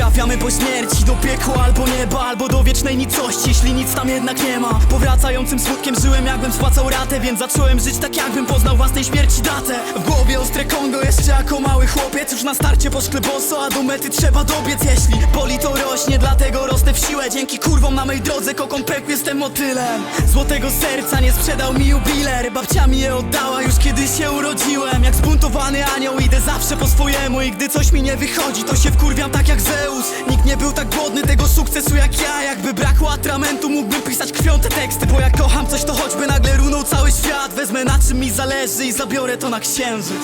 Trafiamy po śmierci do piekła albo nieba Albo do wiecznej nicości, jeśli nic tam jednak nie ma Powracającym smutkiem żyłem jakbym spłacał ratę Więc zacząłem żyć tak jakbym poznał własnej śmierci datę. W głowie ostre kongo jeszcze jako mały chłopiec Już na starcie poszklę boso, a do mety trzeba dobiec. Jeśli boli to rośnie, dlatego rosnę w siłę. Dzięki kurwom na mej drodze kokon pękł, jestem motylem. Złotego serca nie sprzedał mi jubiler Babcia mi je oddała już kiedy się Zbuntowany anioł idę zawsze po swojemu I gdy coś mi nie wychodzi to się wkurwiam tak jak Zeus. Nikt nie był tak głodny tego sukcesu jak ja. Jakby brakło atramentu mógłbym pisać krwią te teksty Bo jak kocham coś to choćby nagle runął cały świat. Wezmę na czym mi zależy i zabiorę to na księżyc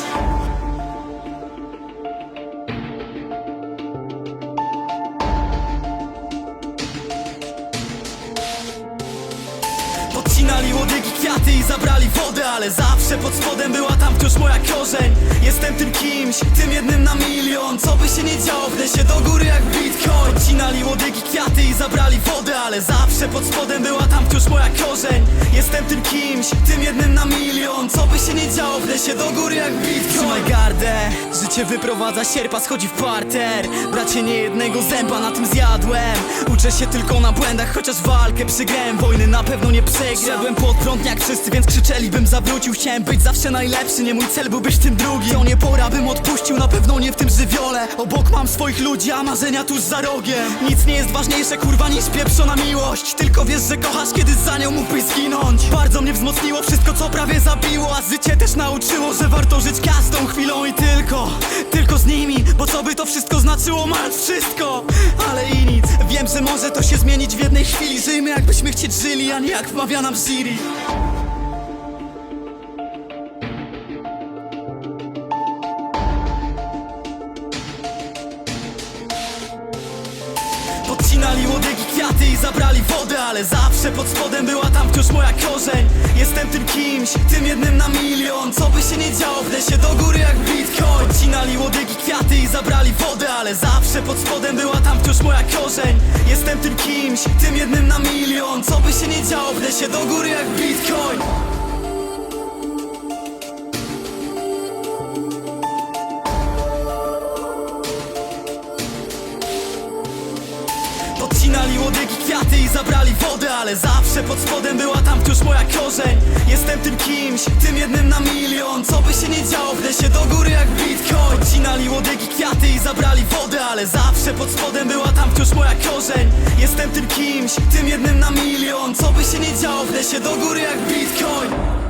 Podcinali łodygi kwiaty i zabrali wodę Ale zawsze pod spodem była tam wciąż moja korzeń. Jestem tym kimś, tym jednym na milion. Co by się nie działo, wdę się do góry jak bitcoin. Podcinali łodygi kwiaty i zabrali wodę Ale zawsze pod spodem była tam wciąż moja korzeń. Jestem tym kimś, tym jednym na milion. Co by się nie działo, wdę się do góry jak bitcoin. Trzymaj gardę, życie wyprowadza sierpa, schodzi w parter. Bracie nie jednego zęba na tym zjadłem. Uczę się tylko na błędach, chociaż walkę przegrałem. Wojny na pewno nie przegram Szedłem pod prąd jak wszyscy, więc krzyczeli bym zawrócił. Chciałem być zawsze najlepszy, nie mój cel był być tym drugi. To nie pora bym odpuścił, na pewno nie w tym żywiole. Obok mam swoich ludzi, a marzenia tuż za rogiem. Nic nie jest ważniejsze kurwa niż pieprzona miłość. Tylko wiesz, że kochasz, kiedy za nią mógłbyś zginąć. Bardzo mnie wzmocniło wszystko, co prawie zabiło. A życie też nauczyło, że warto żyć każdą chwilą i tylko co by to wszystko znaczyło, mając wszystko. Ale i nic, wiem, że może to się zmienić w jednej chwili. Żyjmy jakbyśmy chcieć żyli, a nie jak wmawia nam Siri. Podcinali łodygi kwiaty i zabrali wodę Ale zawsze pod spodem była tam wciąż moja korzeń. Jestem tym kimś, tym jednym na milion. Co by się nie działo, wdę się do góry jak bitcoin. Podcinali łodygi kwiaty Ale zawsze pod spodem była tam wciąż moja korzeń. Jestem tym kimś, tym jednym na milion. Co by się nie działo, wdę się do góry jak bitcoin Podcinali łodygi kwiaty i zabrali wodę Ale zawsze pod spodem była tam wciąż moja korzeń. Jestem tym kimś, tym jednym na milion. Co by się nie działo, wdę się do góry jak bitcoin. Podcinali łodygi kwiaty i zabrali wodę Ale zawsze pod spodem była tam wciąż moja korzeń. Jestem tym kimś, tym jednym na milion. Co by się nie działo, wdę się do góry jak bitcoin